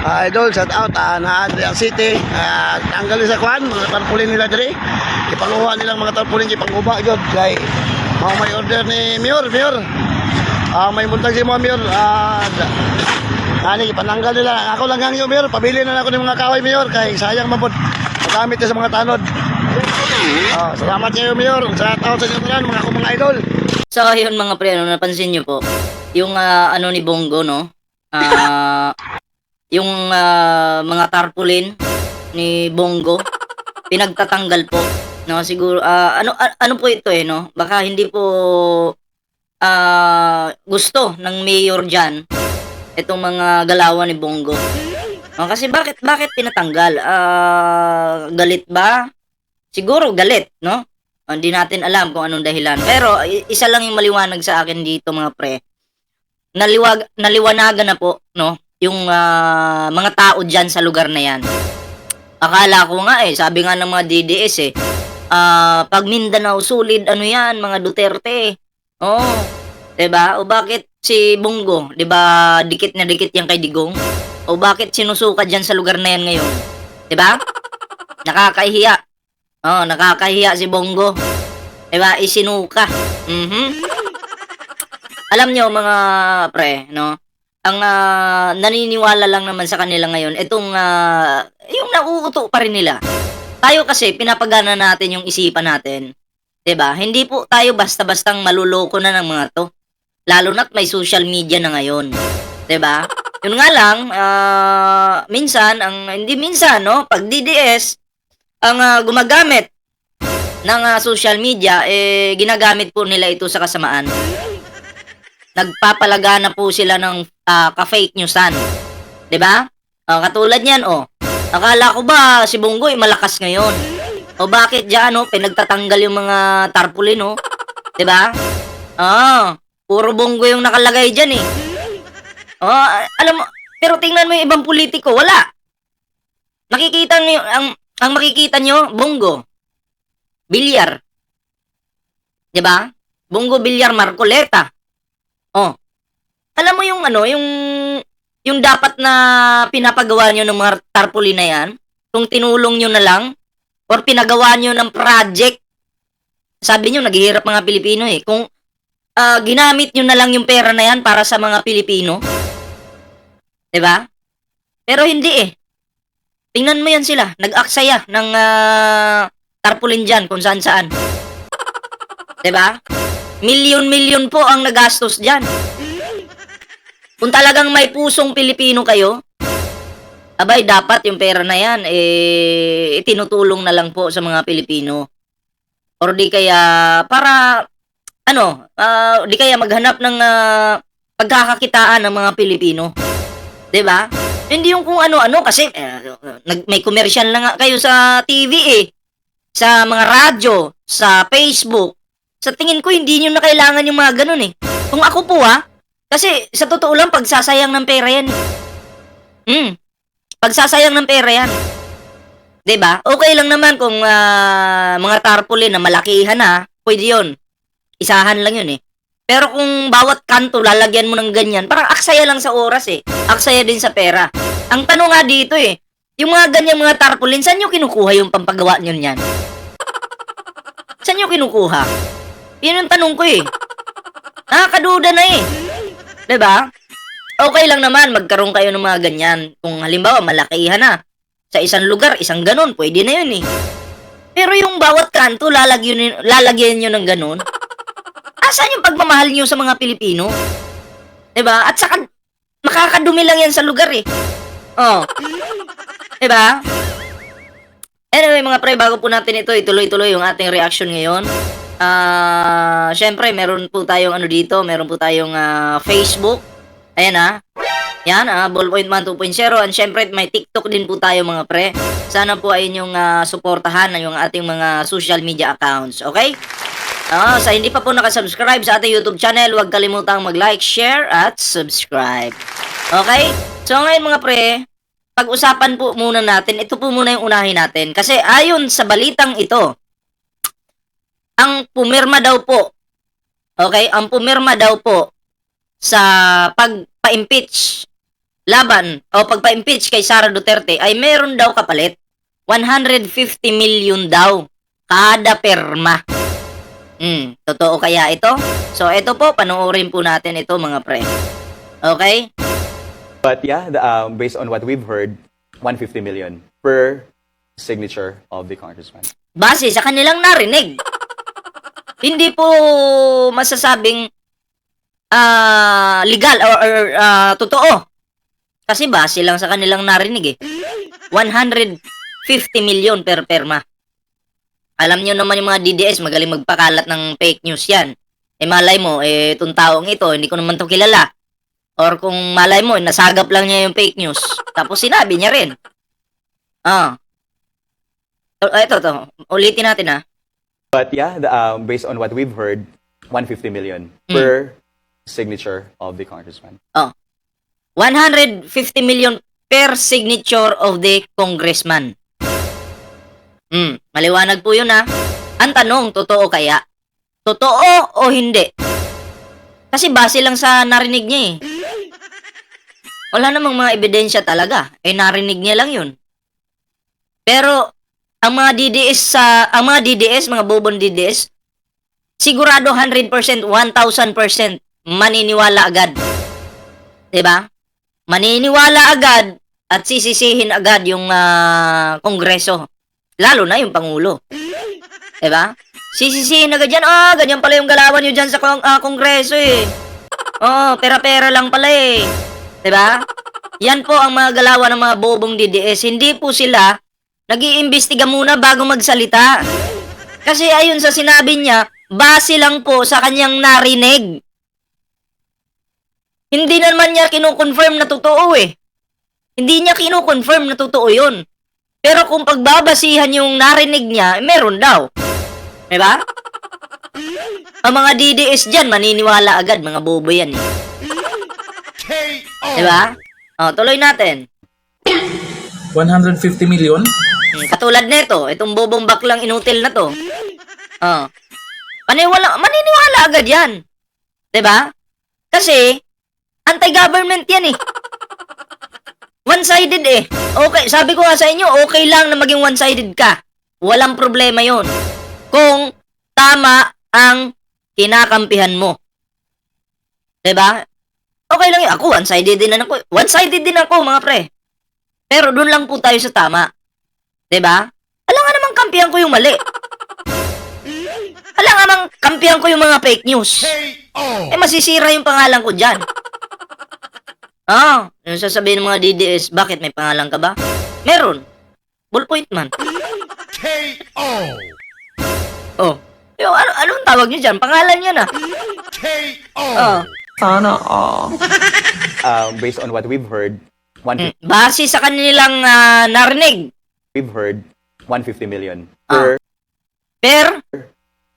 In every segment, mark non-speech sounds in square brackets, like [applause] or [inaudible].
Ah, idol, shout out ah, na Adrian City. Ah, tanggalin sa kwan, mga tarpulin nila diri. Ipanguha nilang mga tarpulin ipanguba gyud kay mao may order ni Mayor, Mayor. Ah, may buntag si Mayor. Ah, da- ani ipananggal nila. Ako lang ang yung Mayor, pabili na ako ng mga kahoy Mayor kay sayang mabot. Magamit sa mga tanod. Ah, salamat sa iyo Mayor. Shout out sa inyo tanan, mga akong mga idol. So, yun mga pre, ano, napansin nyo po, yung ah, ano ni Bongo, no? Ah, yung ah, mga tarpaulin ni Bongo, [laughs] pinagtatanggal po. No, siguro, ah, ano, a- ano po ito eh, no? Baka hindi po ah, gusto ng mayor dyan itong mga galawan ni Bongo. No, kasi bakit, bakit pinatanggal? Ah, galit ba? Siguro galit, no? Hindi natin alam kung anong dahilan. Pero isa lang yung maliwanag sa akin dito mga pre. Naliwag naliwanagan na po no yung ah, mga tao diyan sa lugar na 'yan. Akala ko nga eh, sabi nga ng mga DDS eh, ah pag Mindanao sulid ano 'yan, mga Duterte. Oh. 'Di ba? O bakit si Bongo, ba, dikit na dikit yan kay Digong? O bakit sinusuka diyan sa lugar na 'yan ngayon? ba? Nakakahiya. Oh, nakakahiya si Bongo. 'Di ba? Isinuka. Mhm. Alam nyo mga pre, no? Ang ah, naniniwala lang naman sa kanila ngayon, itong ah, yung nauuto pa rin nila. Tayo kasi pinapagana natin yung isipan natin. 'Di ba? Hindi po tayo basta-bastang maluloko na ng mga 'to. Lalo na't may social media na ngayon. 'Di ba? Yun nga lang, ah, minsan ang hindi minsan no, pag DDS ang ah, gumagamit ng ah, social media eh ginagamit po nila ito sa kasamaan. Nagpapalagana po sila ng ah, ka-fake newsan. 'Di ba? Ah, katulad niyan oh. Akala ko ba si Bunggoy malakas ngayon? O bakit diyan oh pinagtatanggal yung mga tarpaulin oh? 'Di ba? Ah, puro Bunggoy yung nakalagay diyan eh. Oh, alam mo, pero tingnan mo yung ibang politiko, wala. Nakikita niyo ang ang makikita niyo, Bongo. Bilyar. 'Di ba? Bongo Bilyar Marcoleta. Oh. Alam mo yung ano, yung yung dapat na pinapagawa nyo ng mga tarpaulin na yan, kung tinulong nyo na lang, or pinagawa nyo ng project, sabi nyo, naghihirap mga Pilipino eh. Kung ah, ginamit nyo na lang yung pera na yan para sa mga Pilipino, 'di ba? Pero hindi eh. Tingnan mo yan sila, nag-aksaya ng ah, tarpaulin dyan kung saan saan. 'Di ba? Milyon-milyon po ang nagastos dyan. Kung talagang may pusong Pilipino kayo, abay, dapat yung pera na yan, eh, itinutulong na lang po sa mga Pilipino. Or di kaya, para, ano, ah, di kaya maghanap ng ah, pagkakakitaan ng mga Pilipino. ba? Hindi yung kung ano-ano kasi eh, may commercial na nga kayo sa TV eh. Sa mga radyo, sa Facebook. Sa tingin ko hindi niyo na kailangan yung mga ganun eh. Kung ako po ah, kasi sa totoo lang pagsasayang ng pera yan. eh. Hmm. Pagsasayang ng pera yan. 'Di ba? Okay lang naman kung ah, mga tarpaulin na malakihan na, pwede 'yon. Isahan lang 'yun eh. Pero kung bawat kanto lalagyan mo ng ganyan, parang aksaya lang sa oras eh. Aksaya din sa pera. Ang tanong nga dito eh, yung mga ganyang mga tarpaulin, saan nyo kinukuha yung pampagawa nyo niyan? Saan nyo kinukuha? Yun ang tanong ko eh. Nakakaduda na eh. ba? Okay lang naman magkaroon kayo ng mga ganyan. Kung halimbawa malakihan na. Sa isang lugar, isang ganun, pwede na yun eh. Pero yung bawat kanto, lalagyan, lalagyan nyo ng ganun. Asan yung pagmamahal nyo sa mga Pilipino? ba? At saka, makakadumi lang yan sa lugar eh. Oh. ba? Anyway, mga pre, bago po natin ito, ituloy-tuloy yung ating reaction ngayon. Ah, syempre, meron po tayong ano dito, meron po tayong ah, Facebook. Ayan ah. Yan, ah, Ballpoint Man 2.0. And syempre, may TikTok din po tayo mga pre. Sana po ay inyong ah, suportahan yung ating mga social media accounts. Okay? Ah, sa hindi pa po nakasubscribe sa ating YouTube channel, huwag kalimutang mag-like, share, at subscribe. Okay? So ngayon mga pre, pag-usapan po muna natin, ito po muna yung unahin natin. Kasi ayon sa balitang ito, ang pumirma daw po, okay, ang pumirma daw po sa pagpa-impeach laban o pagpa-impeach kay Sara Duterte ay meron daw kapalit. 150 million daw kada perma. Hmm, totoo kaya ito? So, ito po, panoorin po natin ito mga pre. Okay? But yeah, the, um, based on what we've heard, 150 million per signature of the congressman. Base sa kanilang narinig. Hindi po masasabing ah legal or, or ah, totoo. Kasi base lang sa kanilang narinig eh. 150 million per perma. Alam nyo naman yung mga DDS, magaling magpakalat ng fake news yan. Eh malay mo, eh itong taong ito, hindi ko naman to kilala. Or kung malay mo, nasagap lang niya yung fake news. Tapos sinabi niya rin. Ah. Oh, ito to. Ulitin natin ah. But yeah, the, um, based on what we've heard, 150 million per signature of the congressman. 150 million per signature of the congressman. Hmm, maliwanag po yun ha. Ang tanong, totoo kaya? Totoo o hindi? Kasi base lang sa narinig niya eh. Wala namang mga ebidensya talaga. Eh narinig niya lang yun. Pero ang mga DDS sa ang mga DDS, mga bobon DDS, sigurado 100%, 1000% maniniwala agad. 'Di ba? Maniniwala agad at sisisihin agad yung ah, kongreso. Lalo na yung pangulo. 'Di ba? Sisisihin agad yan. Ah, ganyan pala yung galawan nyo dyan sa kong, ah, kongreso eh. Oh, pera-pera lang pala eh. 'Di ba? Yan po ang mga galawan ng mga bobong DDS. Hindi po sila nag-iimbestiga muna bago magsalita. Kasi ayon sa sinabi niya, base lang po sa kanyang narinig. Hindi naman niya kino-confirm na totoo eh. Hindi niya kino-confirm na totoo yun. Pero kung pagbabasihan yung narinig niya, eh, meron daw. Diba? Ang mga DDS dyan, maniniwala agad. Mga bobo yan eh. Diba? O, tuloy natin. 150 million? Katulad nito, itong bobong baklang inutil na to. Oh. Maniwala, maniniwala agad yan. 'Di ba? Kasi, anti-government yan eh. One-sided eh. Okay, sabi ko nga sa inyo, okay lang na maging one-sided ka. Walang problema yon. Kung tama ang kinakampihan mo. 'Di ba? Okay lang yun. Ako, one-sided din ako. One-sided din ako, mga pre. Pero doon lang po tayo sa tama. 'Di ba? Alam nga namang kampihan ko yung mali. Alam nga namang kampihan ko yung mga fake news. Eh masisira yung pangalan ko diyan. Ah, yung sasabihin ng mga DDS, bakit may pangalan ka ba? Meron. Ballpoint man. Oh. Yung, ano, anong tawag niyo dyan? Pangalan niya na. Oh. Sana all. Um, based on what we've heard, 150 Mm, Base sa kanilang ah, narinig. We've heard 150 million Ah. per Per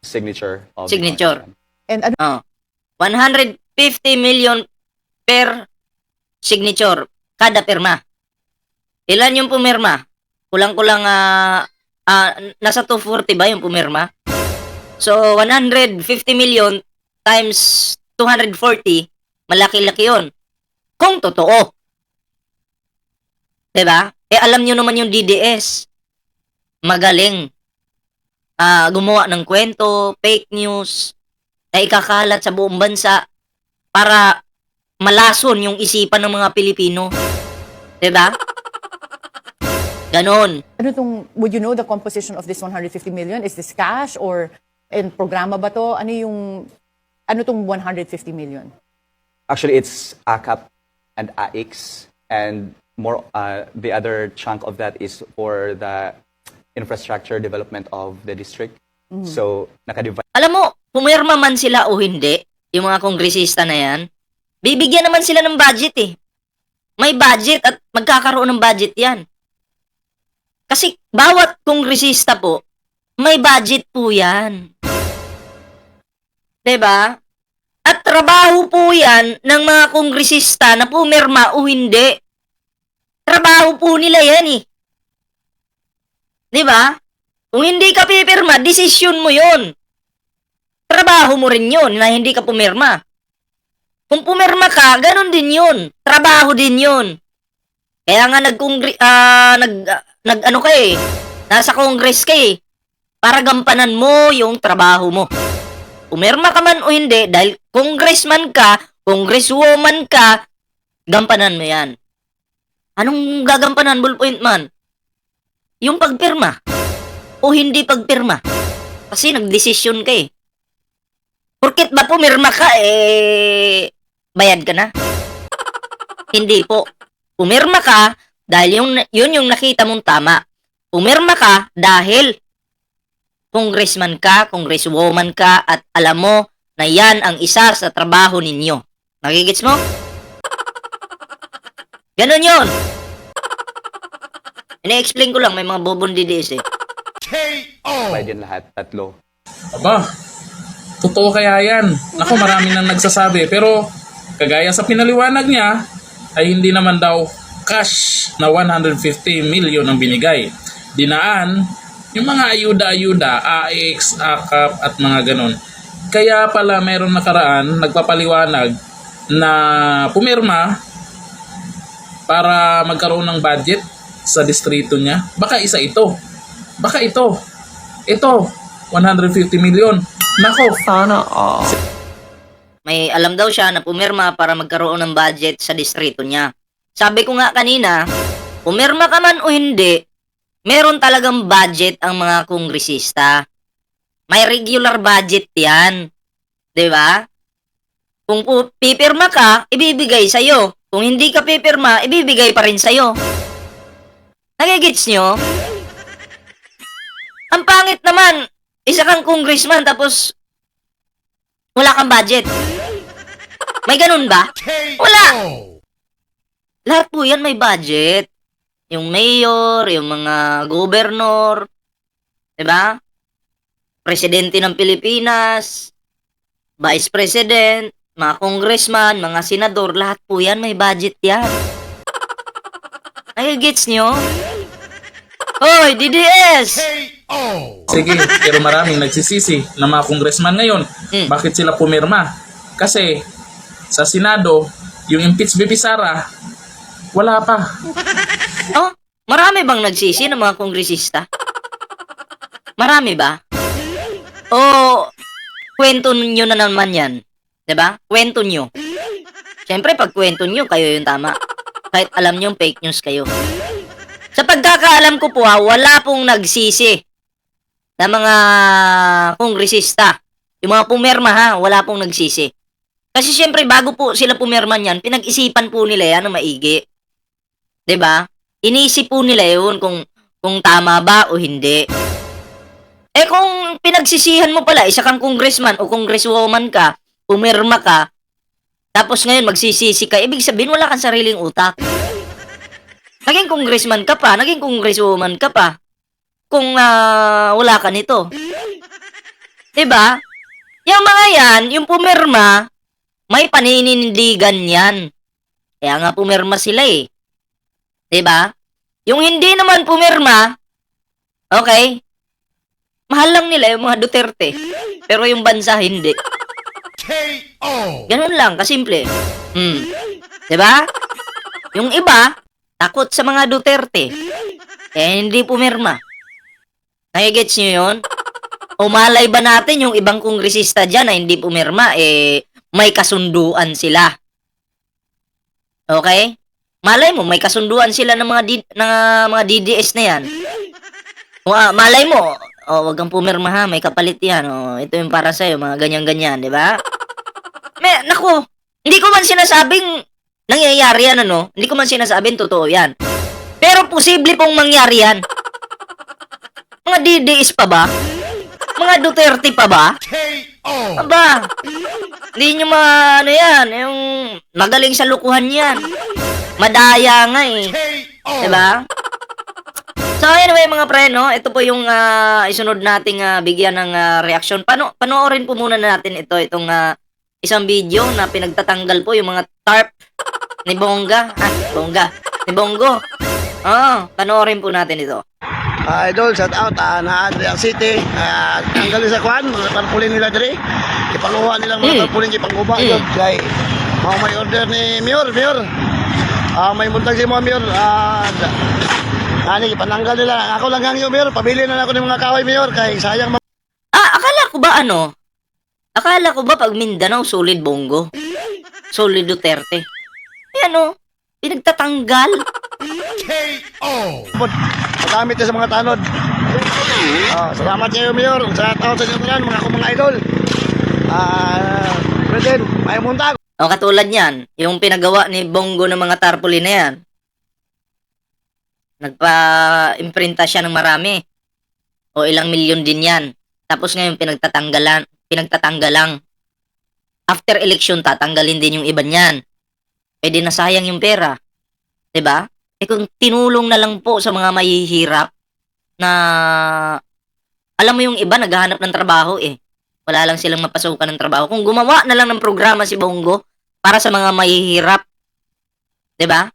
signature of Signature. the congressman. And ano Oh. 150 million per signature kada pirma. Ilan yung pumirma? Kulang-kulang ah ah, nasa 240 ba yung pumirma? So 150 million times 240, malaki-laki 'yon. Kung totoo. 'Di ba? Eh alam niyo naman yung DDS. Magaling. Ah, gumawa ng kwento, fake news, na ikakalat sa buong bansa para malason yung isipan ng mga Pilipino. 'Di ba? Ganon. ano tong would you know the composition of this 150 million? Is this cash or in programa ba to? Ano yung ano tong 150 million? Actually, it's ACAP and AX, and more. Uh, the other chunk of that is for the infrastructure development of the district. So, nakadivide Alam mo, pumirma man sila o hindi, yung mga kongresista na yan, bibigyan naman sila ng budget eh. May budget at magkakaroon ng budget yan. Kasi bawat kongresista po, may budget po yan. 'Di ba? At trabaho po yan ng mga kongresista na pumirma o hindi. Trabaho po nila yan eh. 'Di ba? Kung hindi ka pipirma, desisyon mo 'yon. Trabaho mo rin 'yon na hindi ka pumirma. Kung pumirma ka, ganun din yun. Trabaho din yun. Kaya nga ah, nag, ah, nag ano ka eh, nasa congress ka eh, para gampanan mo yung trabaho mo. Pumirma ka man o hindi, dahil congressman ka, congresswoman ka, gampanan mo yan. Anong gagampanan, ballpoint man? Yung pagpirma. O hindi pagpirma. Kasi nagdesisyon ka eh. Porket ba pumirma ka, eh, bayad ka na? [laughs] hindi po. Pumirma ka dahil yung, yun yung nakita mong tama. Pumirma ka dahil congressman ka, congresswoman ka, at alam mo na yan ang isa sa trabaho ninyo. Nakigits mo? Ganon yun. [laughs] Ina-explain ko lang, may mga bobon DDS eh. Apply din lahat, tatlo. Aba, totoo kaya yan? Ako marami nang nagsasabi pero kagaya sa pinaliwanag niya ay hindi naman daw cash na 150 million ang binigay. Dinaan yung mga ayuda-ayuda, AX, AKAP at mga ganon. Kaya pala meron nakaraan nagpapaliwanag na pumirma para magkaroon ng budget sa distrito niya. Baka isa ito. Baka ito. Ito, 150 million. Nako, May alam daw siya na pumirma para magkaroon ng budget sa distrito niya. Sabi ko nga kanina, pumirma ka man o hindi, meron talagang budget ang mga kongresista. May regular budget yan. 'Di ba? Kung pipirma ka, ibibigay sa'yo. Kung hindi ka pipirma, ibibigay pa rin sa'yo. Nagigits nyo? Ang pangit naman, isa kang congressman tapos wala kang budget. May ganun ba? Wala! Lahat po yan may budget. Yung mayor, yung mga governor, 'di ba? Presidente ng Pilipinas, vice president, mga congressman, mga senador, lahat po yan may budget yan. [laughs] Nagigits nyo? Hoy, DDS! sige, pero maraming nagsisisi na mga congressman ngayon. Hmm. Bakit sila pumirma? Kasi sa Senado, yung impeach Bibi Sara, wala pa. [laughs] Oh, marami bang nagsisi ng mga kongresista? Marami ba? [laughs] O, kwento nyo na naman yan. 'Di ba? Kwento nyo. Siyempre, pag kwento nyo, kayo yung tama. Kahit alam nyo fake news kayo. Sa pagkakaalam ko po ha, wala pong nagsisi na mga kongresista. Yung mga pumirma ha, wala pong nagsisi. Kasi siyempre, bago po sila pumirma niyan, pinag-isipan po nila yan na maigi. ba? Inisip po nila yun kung, kung tama ba o hindi. Eh kung pinagsisihan mo pala, isa kang congressman o congresswoman ka, pumirma ka, tapos ngayon magsisisi ka, ibig sabihin wala kang sariling utak. Naging congressman ka pa, naging congresswoman ka pa, kung ah, wala ka nito. 'Di ba? Yung mga yan, yung pumirma, may paninindigan yan. Kaya nga pumirma sila eh. 'Di ba? Yung hindi naman pumirma, okay, mahal lang nila yung mga Duterte. Pero yung bansa hindi. Ganun lang, kasimple. Hmm. 'Di ba? Yung iba, takot sa mga Duterte. Kaya hindi pumirma. Nagigets nyo yun? O malay ba natin yung ibang kongresista dyan na hindi pumirma, eh, may kasunduan sila. Okay? Malay mo, may kasunduan sila ng mga, di- ng ah, mga DDS na yan. Ah, malay mo, oh, wag kang pumirma ha, may kapalit yan. Oh, ito yung para sa'yo, mga ganyan-ganyan, di ba? Me, naku, hindi ko man sinasabing nangyayari yan, ano? Hindi ko man sinasabing totoo yan. Pero posible pong mangyari yan. Mga DDS pa ba? Mga Duterte pa ba? Aba, hindi nyo ma, ano yan, yung magaling sa lukuhan yan. Madaya nga eh. Diba? So anyway mga pre, no, ito po yung ah, isunod nating ah, bigyan ng ah, reaksyon. Pano panoorin po muna natin ito, itong ah, isang video na pinagtatanggal po yung mga tarp ni Bongga. Ha, Bongga. Ni Bongo. Oo, panoorin po natin ito. Ah, idol, shout out ah, na Adrian City. Ah, tanggalin sa kwan, mga tarpulin nila dire. Ipanguha nilang mga Mm. tarpulin ipanguba Mm. yun. Kay Oh, may order ni Mayor, Mayor. Ah, may buntag si Mayor. Ah, da- ani, pananggal nila. Ako lang ang yung Mayor. Pabili na lang ako ng mga kaway, Mayor. Kay sayang Ah, akala ko ba ano? Akala ko ba pag Mindanao, solid bongo? Solid Duterte? Ayan o, pinagtatanggal. Pod. Magamit sa mga tanod. Ah, salamat sa iyo, Mayor. Sa tao sa inyo mga akong mga idol. Ah, President, may muntag. O katulad yan, yung pinagawa ni Bongo ng mga tarpaulin na yan. Nagpa-imprinta siya ng marami. O ilang milyon din yan. Tapos ngayon pinagtatanggalan, pinagtatanggalang. After election, tatanggalin din yung iba niyan. Pwede na sayang yung pera. 'Di ba? Eh kung tinulong na lang po sa mga mahihirap na alam mo yung iba naghahanap ng trabaho eh. Wala lang silang mapasukan ng trabaho. Kung gumawa na lang ng programa si Bongo para sa mga mahihirap, 'di ba?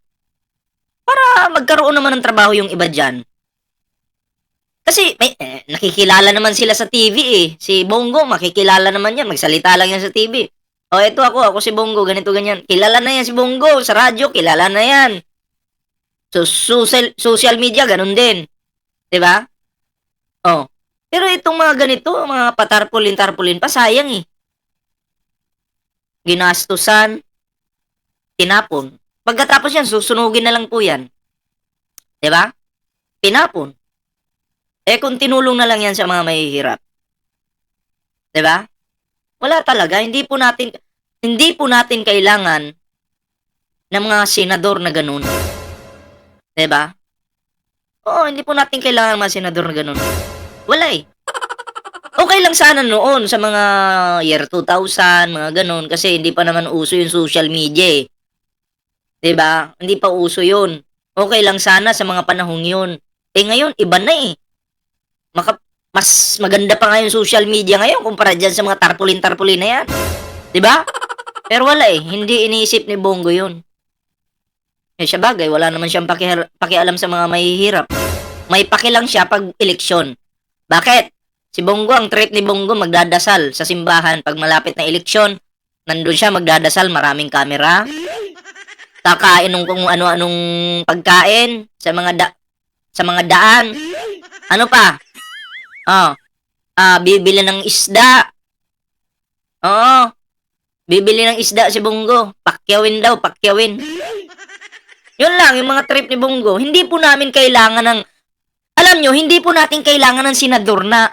Para magkaroon naman ng trabaho yung iba diyan. Kasi may eh, nakikilala naman sila sa TV eh. Si Bongo makikilala naman yan, magsalita lang yan sa TV. O eto ako, ako si Bongo, ganito ganyan. Kilala na yan si Bongo sa radyo, kilala na yan. So social social media ganun din. 'Di ba? Oh. Pero itong mga ganito, mga patarpulin-tarpulin pa, sayang eh. Ginastusan, tinapon. Pagkatapos yan, susunugin na lang po yan. ba? Tinapon. Eh kung tinulong na lang yan sa mga mahihirap. 'Di ba? Wala talaga, hindi po natin hindi po natin kailangan ng mga senador na ganun. 'Di ba? Oo, hindi po natin kailangan ng mga senador na ganun. Wala eh. Okay lang sana noon sa mga year 2000, mga ganun, kasi hindi pa naman uso yung social media eh. 'Di ba? Hindi pa uso yun. Okay lang sana sa mga panahong yun. Eh ngayon, iba na eh. Maka, mas maganda pa nga yung social media ngayon kumpara dyan sa mga tarpulin-tarpulin na yan. ba? Pero wala eh. Hindi iniisip ni Bongo yun. Eh siya bagay, wala naman siyang pakihar- pakialam sa mga mahihirap. May pakilang siya pag eleksyon. Bakit? Si Bongo, ang trip ni Bongo, magdadasal sa simbahan pag malapit na eleksyon. Nandun siya magdadasal, maraming kamera. Kakain ng kung ano-anong pagkain sa mga da sa mga daan. Ano pa? Oh. Ah, bibili ng isda. Oo. Bibili ng isda si Bongo. Pakyawin daw, pakyawin. Yun lang, yung mga trip ni Bongo. Hindi po namin kailangan ng... Alam nyo, hindi po natin kailangan ng senador na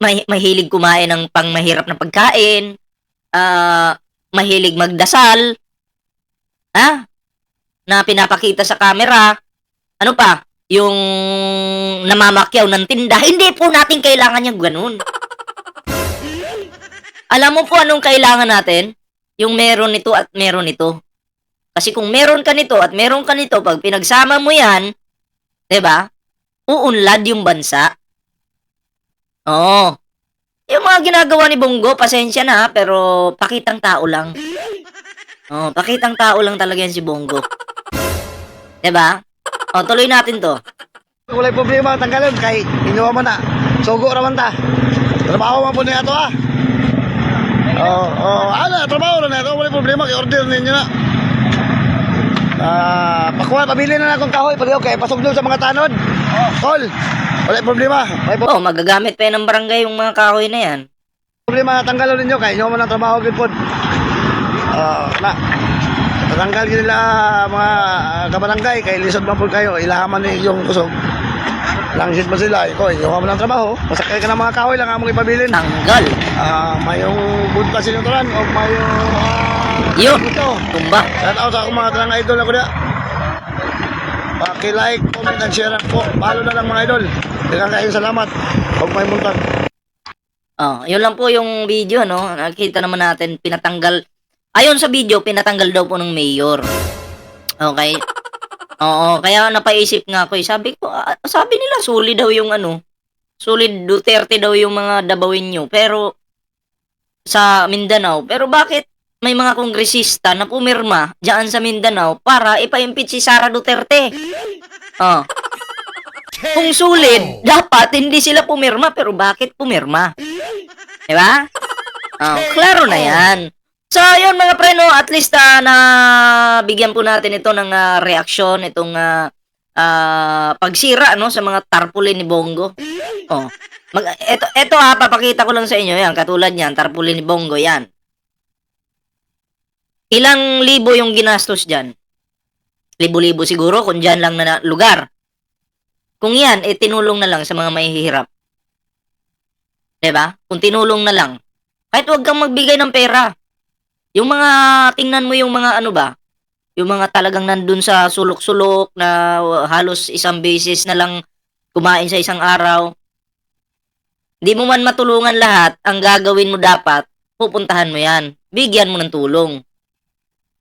may, mahilig kumain ng pangmahirap na pagkain, ah, mahilig magdasal, ha? Na pinapakita sa camera. Ano pa? Yung namamakyaw ng tinda. Hindi po natin kailangan yung ganun. Alam mo po anong kailangan natin? Yung meron nito at meron nito. Kasi kung meron ka nito at meron ka nito, pag pinagsama mo yan, ba? Uunlad yung bansa. Oo. Yung mga ginagawa ni Bongo, pasensya na pero pakitang tao lang. Oo, pakitang tao lang talaga yan si Bongo. ba? O, tuloy natin to. Walay problema, tanggalon. Kay inuwa mo na. Sugo raman ta. Trabaho man po niya ito ah. Oo, oh, ano, trabaho na ito. Walay problema. Kay order ninyo na. Ah, pakuha, pabili na lang akong kahoy. Pag okay, pasok doon sa mga tanod. Call. Walay problema. May Oh, magagamit pa yan ng barangay yung mga kahoy na yan. problema tanggalon ninyo kay inyo man ang trabaho gid pod. Ah, na. Tatanggal gid nila mga ah, kabarangay kay lisod man po kayo ilahaman ni yung kusog. Langsit ba sila? Ikaw, inyo man ang trabaho. Masakay ka ng mga kahoy lang among ipabilin. Tanggal. Ah, mayong bunta sinuturan o mayong ah, Yun. ito. Tumba. Shout out sa akong mga talang idol ako na. Paki-like, comment, and share po. Follow na lang mga idol. Daghang kayong salamat. Huwag may muntag. Oh, yun lang po yung video, no? Nakita naman natin, pinatanggal. Ayon sa video, pinatanggal daw po ng mayor. Okay? Oo, kaya napaisip nga ako, eh. sabi ko, ah, sabi nila, solid daw yung ano, solid Duterte daw yung mga dabawin nyo. Pero, sa Mindanao, pero bakit may mga kongresista na pumirma diyan sa Mindanao para ipa-impeach si Sara Duterte? Oh. Kung solid, dapat hindi sila pumirma, pero bakit pumirma? Di ba? Oh, klaro na yan. So, yun mga pre, no, at least ah, na bigyan po natin ito ng ah, reaksyon, itong ah, ah, pagsira no, sa mga tarpaulin ni Bongo. Oh. Mag, eto, eto ha, papakita ko lang sa inyo yan, katulad yan, tarpaulin ni Bongo, yan. Ilang libo yung ginastos dyan? Libo-libo siguro kung dyan lang na lugar. Kung yan, eh, tinulong na lang sa mga mahihirap. ba? Kung tinulong na lang. Kahit wag kang magbigay ng pera. Yung mga, tingnan mo yung mga ano ba? Yung mga talagang nandun sa sulok-sulok na halos isang beses na lang kumain sa isang araw. Hindi mo man matulungan lahat, ang gagawin mo dapat, pupuntahan mo yan. Bigyan mo ng tulong.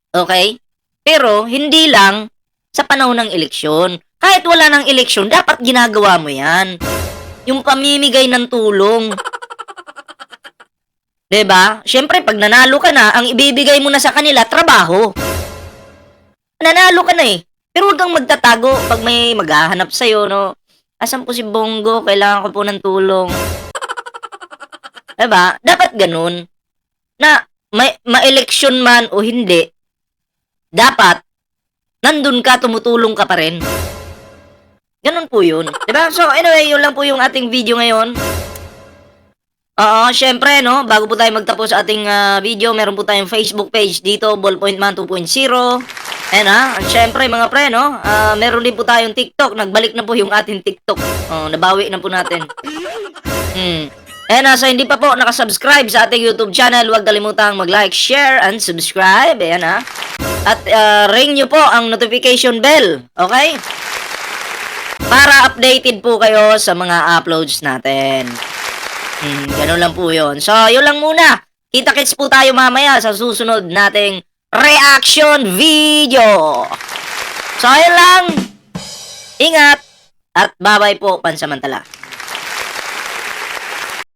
Okay? Pero, hindi lang sa panahon ng eleksyon. Kahit wala ng eleksyon, dapat ginagawa mo yan. Yung pamimigay ng tulong. 'Di ba? Syempre pag nanalo ka na, ang ibibigay mo na sa kanila trabaho. Nanalo ka na eh. Pero huwag kang magtatago pag may maghahanap sa no? Asan po si Bongo? Kailangan ko po ng tulong. 'Di ba? Dapat ganun. Na may ma-election man o hindi, dapat nandun ka, tumutulong ka pa rin. Ganun po yun. 'Di ba? So anyway, yun lang po yung ating video ngayon. Oo, syempre, no, bago po tayo magtapos sa ating ah, video, meron po tayong Facebook page dito, Ballpoint Man 2.0. Ayan ha, at syempre mga pre, no, ah, meron din po tayong TikTok, nagbalik na po yung ating TikTok. Oh, nabawi na po natin. [laughs] Hmm. Ayan ha, so hindi pa po nakasubscribe sa ating YouTube channel, huwag kalimutang mag-like, share, and subscribe. Ayan ha. At ah, ring nyo po ang notification bell, okay? Para updated po kayo sa mga uploads natin. Hmm, ganun lang po yun. So, yun lang muna. Kita-kits po tayo mamaya sa susunod nating reaction video. So, yun lang. Ingat at bye-bye po pansamantala.